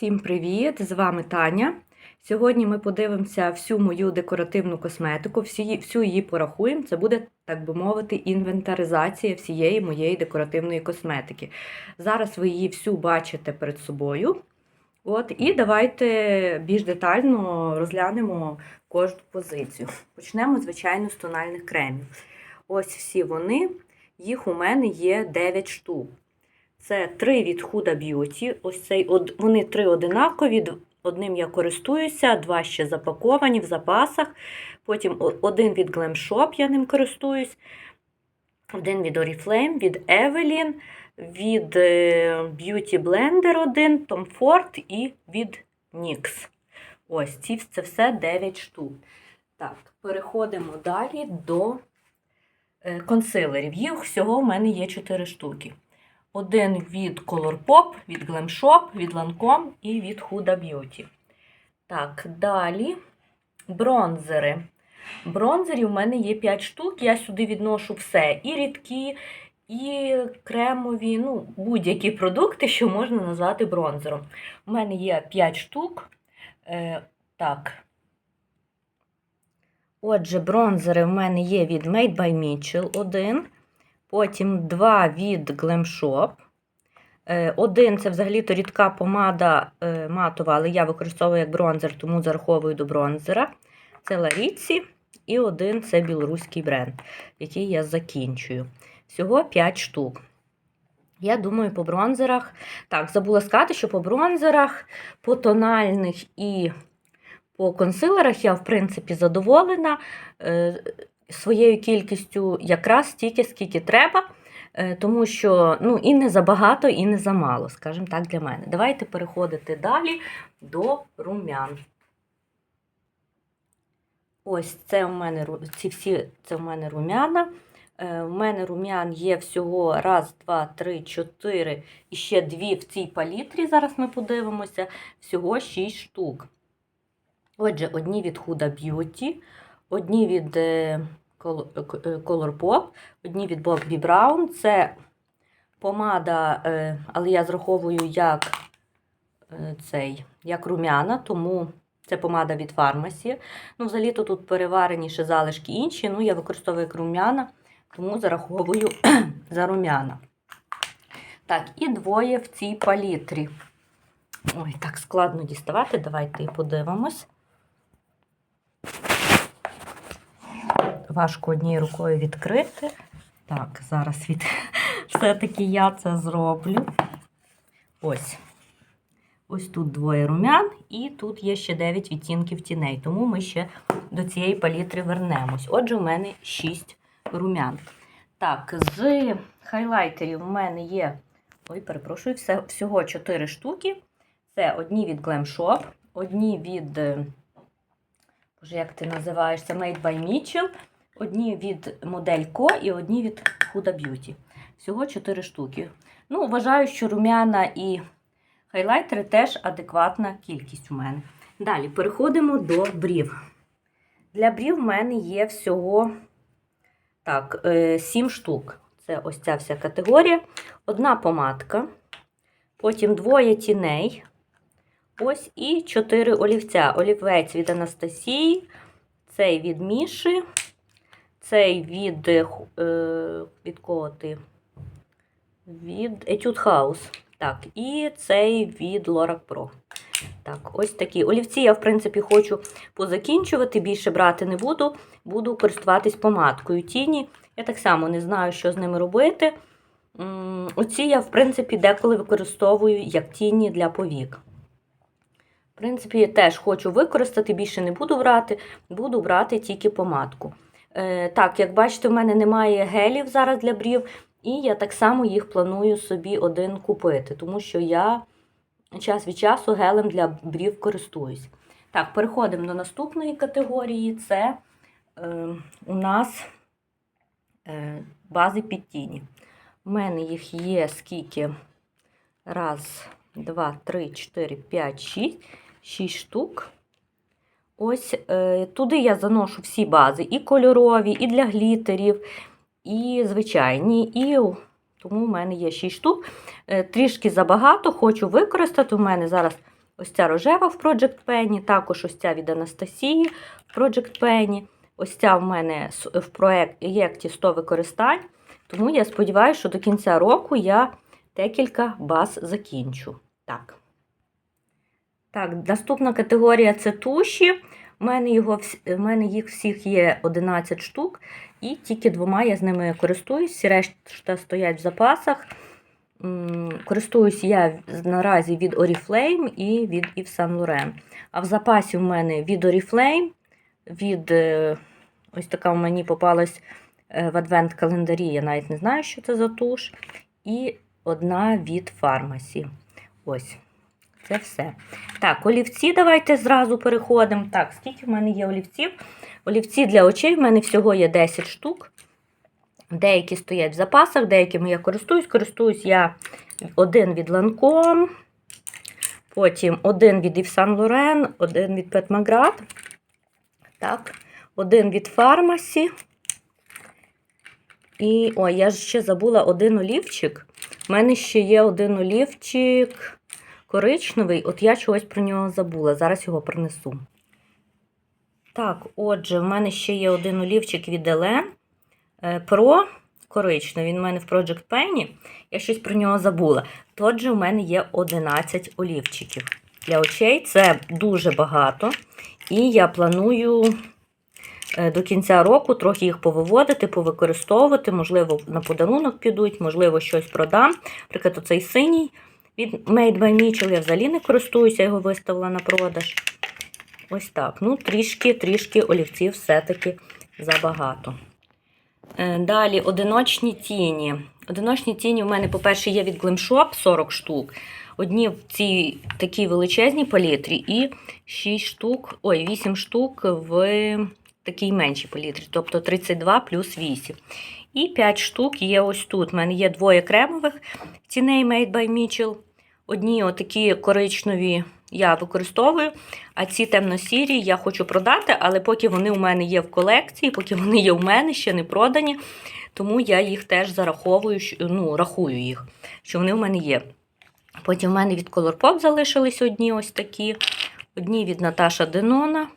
Всім привіт! З вами Таня. Сьогодні ми подивимося всю мою декоративну косметику, всі, всю її порахуємо. Це буде, так би мовити, інвентаризація всієї моєї декоративної косметики. Зараз ви її всю бачите перед собою. От, і давайте більш детально розглянемо кожну позицію. Почнемо, звичайно, з тональних кремів. Ось всі вони. Їх у мене є 9 штук. Це три від Huda Beauty. Ось цей, вони три одинакові. Одним я користуюся, два ще запаковані в запасах. Потім один від Glam Shop, я ним користуюсь. Один від Oriflame, від Evelyn, від е, Beauty Blender один, Tom Ford і від NYX. Ось ці це все 9 штук. Так, переходимо далі до е, консилерів. Їх всього в мене є 4 штуки. Один від Colourpop, від Glam Shop, від Lancome і від Huda Beauty. Так, далі бронзери. Бронзерів у мене є 5 штук. Я сюди відношу все. І рідкі, і кремові, ну, будь-які продукти, що можна назвати бронзером. У мене є 5 штук. Е, так. Отже, бронзери в мене є від Made by Mitchell один. Потім два від Glam Shop. Е, Один це взагалі-то рідка помада е, матова, але я використовую як бронзер, тому зараховую до бронзера. Це Ларіці. І один це білоруський бренд, який я закінчую. Всього 5 штук. Я думаю, по бронзерах. Так, забула сказати, що по бронзерах, по тональних і по консилерах я, в принципі, задоволена. Е, своєю кількістю якраз стільки, скільки треба, е, тому що ну, і не забагато, і не замало, скажімо так, для мене. Давайте переходити далі до румян. Ось це у мене ці всі це у мене румяна. Е, У мене румян є всього раз, два, три, чотири і ще дві в цій палітрі. Зараз ми подивимося. Всього шість штук. Отже, одні від Huda Beauty, одні від е, Col- е, одні від Bobbi Brown. Це помада, е, але я зраховую як е, цей, як румяна, тому це помада від фармасі. Ну, взагалі-то тут переварені ще залишки інші. Ну, я використовую як румяна, тому зараховую за румяна. Так, і двоє в цій палітрі. Ой, так складно діставати. Давайте подивимось. Важко однією рукою відкрити. Так, зараз від... все-таки я це зроблю. Ось. Ось тут двоє румян, і тут є ще 9 відтінків тіней, тому ми ще до цієї палітри вернемось. Отже, у мене 6 румян. Так, з хайлайтерів у мене є, ой, перепрошую, все, всього 4 штуки. Це одні від Glam Shop, одні від, е, боже, як ти називаєшся, Made by Mitchell, одні від модель Co і одні від Huda Beauty. Всього 4 штуки. Ну, вважаю, що румяна і хайлайтери теж адекватна кількість у мене. Далі переходимо до брів. Для брів в мене є всього так, 7 штук. Це ось ця вся категорія. Одна помадка, потім двоє тіней. Ось і 4 олівця. Олівець від Анастасії, цей від Міші, цей від, е, від кого ти? Від Etude House. Так, і цей від Lorac Pro. Так, ось такі. Олівці я, в принципі, хочу позакінчувати, більше брати не буду. Буду користуватись помадкою. Тіні. Я так само не знаю, що з ними робити. Оці я, в принципі, деколи використовую як тіні для повік. В принципі, теж хочу використати, більше не буду брати, буду брати тільки помадку. Е, так, як бачите, в мене немає гелів зараз для брів, і я так само їх планую собі один купити, тому що я час від часу гелем для брів користуюсь. Так, переходимо до наступної категорії. Це е, у нас е, бази під тіні. У мене їх є скільки? Раз, два, три, чотири, п'ять, шість. Шість штук. Ось е, туди я заношу всі бази, і кольорові, і для глітерів, і звичайні. І тому в мене є 6 штук. Е, трішки забагато, хочу використати. У мене зараз Ось ця рожева в Project Penny, також ось ця від Анастасії в Project Penny. Ось ця в мене в проєкті 100 використань. Тому я сподіваюся, що до кінця року я декілька баз закінчу. Так. Так, наступна категорія це туші. У мене, його, в мене їх всіх є 11 штук, і тільки двома я з ними користуюсь, решта стоять в запасах. Користуюсь я наразі від Oriflame і від Yves Saint Laurent. А в запасі в мене від Oriflame, від е, ось така в мені попалась е, в адвент-календарі, я навіть не знаю, що це за туш. І одна від Pharmacy. Ось. Це все. Так, олівці давайте зразу переходимо. Так, скільки в мене є олівців? Олівці для очей в мене всього є 10 штук. Деякі стоять в запасах, деякими я користуюсь. Користуюсь я один від Lancome, потім один від Yves Saint Laurent, один від Pet McGrath, так, один від Pharmacy. І, ой, я ж ще забула один олівчик. У мене ще є один олівчик коричневий, от я чогось про нього забула. Зараз його принесу. Так, отже, в мене ще є один олівчик від Елен Pro коричневий. Він у мене в Project Penny. Я щось про нього забула. Отже, в мене є 11 олівчиків. Для очей це дуже багато. І я планую е, до кінця року трохи їх повиводити, повикористовувати. Можливо, на подарунок підуть, можливо, щось продам. Наприклад, оцей синій від Made by Mitchell. Я взагалі не користуюся, його виставила на продаж. Ось так. Ну, трішки, трішки олівців все-таки забагато. Е, Далі одиночні тіні. Одиночні тіні у мене, по-перше, є від Glimshop 40 штук. Одні в цій такій величезній палітрі, і 6 штук, ой, 8 штук в такій меншій палітрі, тобто 32 плюс 8. І 5 штук є ось тут. У мене є двоє кремових тіней Made by Mitchell. Одні отакі коричневі я використовую, а ці темно-сірі я хочу продати, але поки вони у мене є в колекції, поки вони є у мене, ще не продані, тому я їх теж зараховую, ну, рахую їх, що вони у мене є. Потім в мене від Colourpop залишились одні ось такі, одні від Наташа Денона.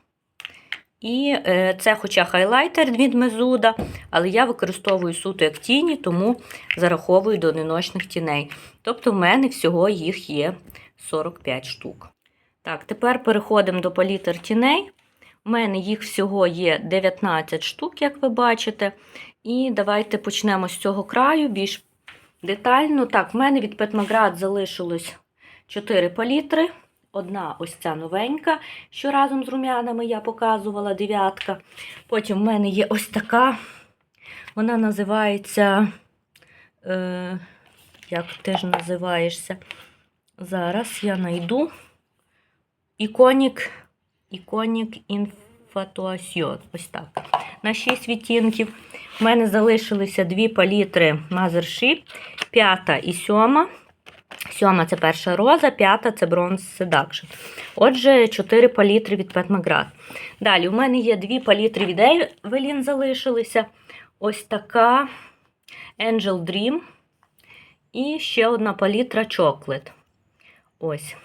І е, це, хоча хайлайтер від Мезуда, але я використовую суто як тіні, тому зараховую до одиночних тіней. Тобто в мене всього їх є 45 штук. Так, тепер переходимо до палітр тіней. У мене їх всього є 19 штук, як ви бачите. І давайте почнемо з цього краю більш детально. Так, в мене від McGrath залишилось 4 палітри. Одна ось ця новенька, що разом з рум'янами я показувала, дев'ятка. Потім в мене є ось така. Вона називається. Е, як ти ж називаєшся? Зараз я знайду. Іконік. Іконік Infatuation. Ось так. На 6 відтінків. У мене залишилися дві палітри Mothership, п'ята і сьома. Сьома це перша роза, п'ята це Bronze Seduction. Отже, 4 палітри від Pet McGrath. Далі, у мене є дві палітри від Evelyn залишилися. Ось така Angel Dream. І ще одна палітра Chocolate. Ось.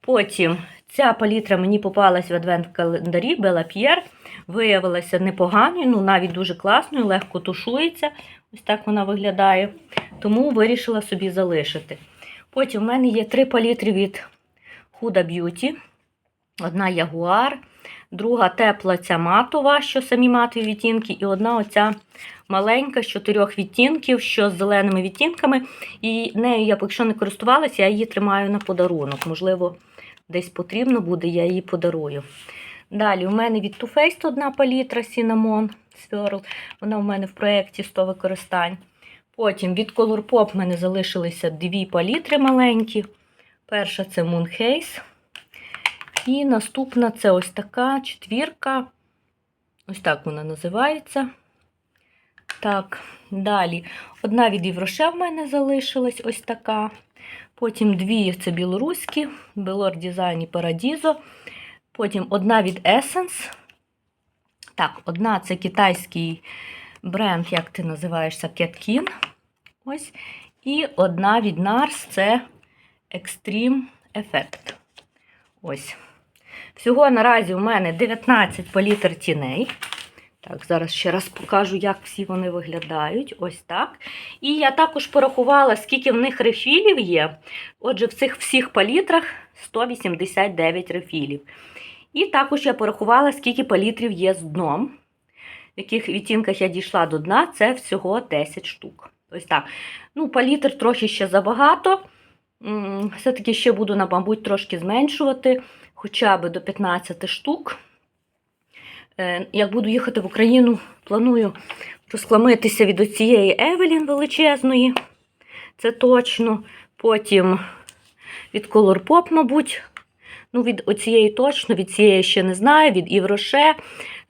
Потім ця палітра мені попалась в адвент-календарі Bella Pierre. Виявилася непоганою, ну навіть дуже класною, легко тушується. Ось так вона виглядає. Тому вирішила собі залишити. Потім в мене є три палітри від Huda Beauty. Одна ягуар, друга тепла ця матова, що самі матові відтінки, і одна оця маленька з чотирьох відтінків, що з зеленими відтінками. І нею я поки що не користувалася, я її тримаю на подарунок. Можливо, десь потрібно буде, я її подарую. Далі у мене від Too Faced одна палітра Cinnamon Swirl. Вона у мене в проєкті 100 використань. Потім від Colourpop в мене залишилися дві палітри маленькі. Перша це Moon Haze. І наступна це ось така четвірка. Ось так вона називається. Так, далі. Одна від Євроше в мене залишилась ось така. Потім дві це білоруські, Belor Design і Paradiso. Потім одна від Essence. Так, одна це китайський бренд, як ти називаєшся, Catkin. Ось. І одна від NARS це Extreme Effect. Ось. Всього наразі у мене 19 палітр тіней. Так, зараз ще раз покажу, як всі вони виглядають. Ось так. І я також порахувала, скільки в них рефілів є. Отже, в цих всіх палітрах 189 рефілів. І також я порахувала, скільки палітрів є з дном. В яких відтінках я дійшла до дна, це всього 10 штук. Ось так. Ну, палітр трохи ще забагато. Все-таки ще буду, мабуть, трошки зменшувати, хоча б до 15 штук. Е, Як буду їхати в Україну, планую розкламитися від оцієї Евелін величезної. Це точно. Потім від Colourpop, мабуть. Ну, від оцієї точно, від цієї ще не знаю, від Івроше.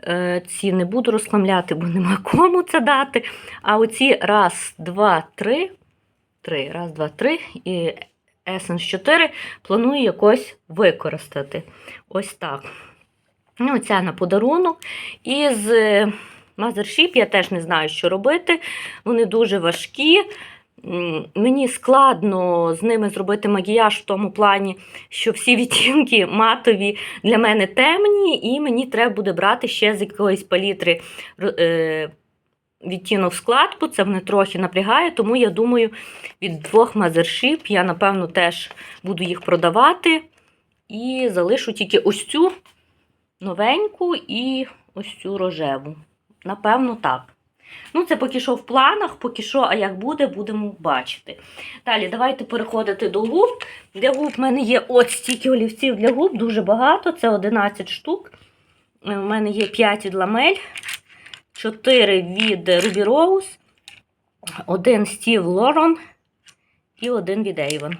Е, Ці не буду розкламляти, бо нема кому це дати. А оці раз, два, три. Три, раз, два, три і Essence 4 планую якось використати. Ось так. Ну, ця на подарунок. І з Mothership я теж не знаю, що робити. Вони дуже важкі. Мені складно з ними зробити макіяж в тому плані, що всі відтінки матові для мене темні, і мені треба буде брати ще з якоїсь палітри е, відтінок складку. Це мене трохи напрягає, тому я думаю, від двох Mothership я, напевно, теж буду їх продавати. І залишу тільки ось цю новеньку і ось цю рожеву. Напевно, так. Ну, це поки що в планах, поки що, а як буде, будемо бачити. Далі, давайте переходити до губ. Для губ в мене є от стільки олівців для губ, дуже багато, це 11 штук. У мене є 5 від ламель, 4 від Ruby Rose, один Steve Lauren і один від Avon.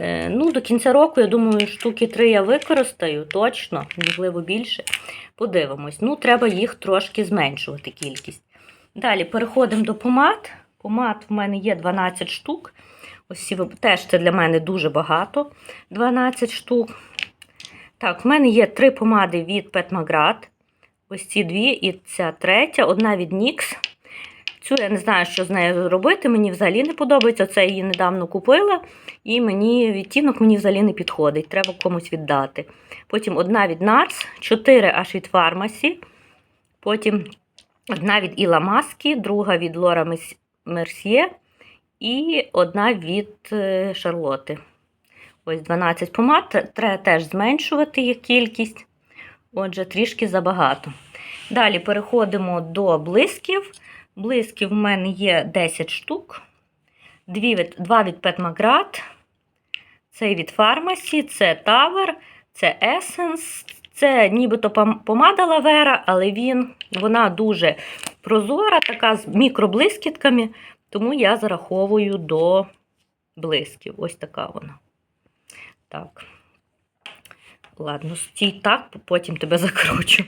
Е, Ну, до кінця року, я думаю, штуки 3 я використаю, точно, можливо, більше. Подивимось. Ну, треба їх трошки зменшувати кількість. Далі переходимо до помад. Помад в мене є 12 штук. Ось теж це для мене дуже багато. 12 штук. Так, в мене є три помади від McGrath. Ось ці дві і ця третя, одна від NYX. Цю я не знаю, що з нею робити. Мені взагалі не подобається. Це її недавно купила, і мені відтінок мені взагалі не підходить. Треба комусь віддати. Потім одна від NARS, 4 аж від Pharmacy. Потім одна від Іла Маски, друга від Лора Мерсьє і одна від е, Шарлоти. Ось 12 помад. Треба теж зменшувати їх кількість. Отже, трішки забагато. Далі переходимо до блисків. Блисків в мене є 10 штук. Дві від, два від McGrath, цей від Pharmacy, це Tower, це Essence, це нібито помада Lavera, але він, вона дуже прозора, така з мікроблискітками, тому я зараховую до блисків. Ось така вона. Так. Ладно, стій так, потім тебе закручу.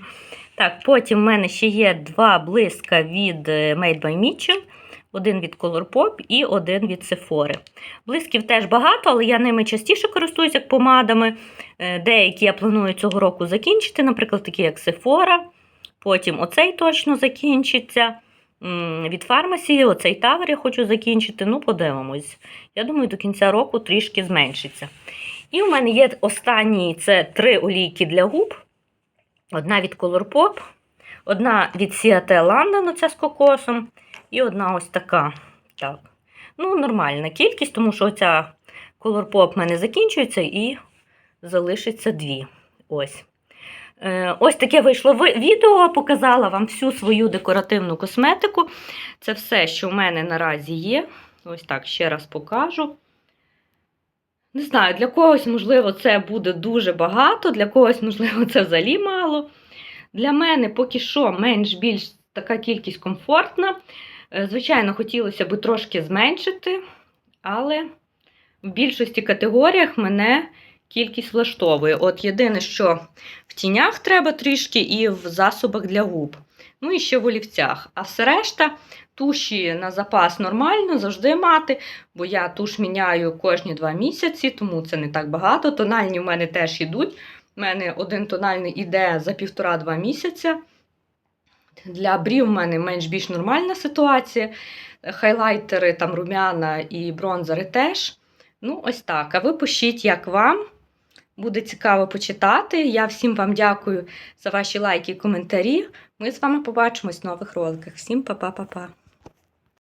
Так, потім в мене ще є два блиска від е, Made by Mitchell, один від Colourpop і один від Sephora. Блисків теж багато, але я ними частіше користуюся як помадами. Е, Деякі я планую цього року закінчити, наприклад, такі як Sephora. Потім оцей точно закінчиться. Від Pharmacy, оцей тавер я хочу закінчити. Ну, подивимось. Я думаю, до кінця року трішки зменшиться. І у мене є останні це три олійки для губ. Одна від Colourpop, одна від Seattle London, оця з кокосом, і одна ось така. Так. Ну, нормальна кількість, тому що оця Colourpop в мене закінчується і залишиться дві. Ось. Е, Ось таке вийшло ви- відео, показала вам всю свою декоративну косметику. Це все, що в мене наразі є. Ось так ще раз покажу. Не знаю, для когось, можливо, це буде дуже багато, для когось, можливо, це взагалі мало. Для мене поки що менш-більш така кількість комфортна. Е, Звичайно, хотілося б трошки зменшити, але в більшості категоріях мене кількість влаштовує. От єдине, що в тінях треба трішки і в засобах для губ. Ну і ще в олівцях. А все решта туші на запас нормально завжди мати, бо я туш міняю кожні два місяці, тому це не так багато. Тональні в мене теж йдуть. У мене один тональний іде за півтора-два місяця. Для брів в мене менш-більш нормальна ситуація. Хайлайтери, там румяна і бронзери теж. Ну, ось так. А ви пишіть, як вам. буде цікаво почитати. Я всім вам дякую за ваші лайки і коментарі. Ми з вами побачимось в нових роликах. Всім па-па-па-па.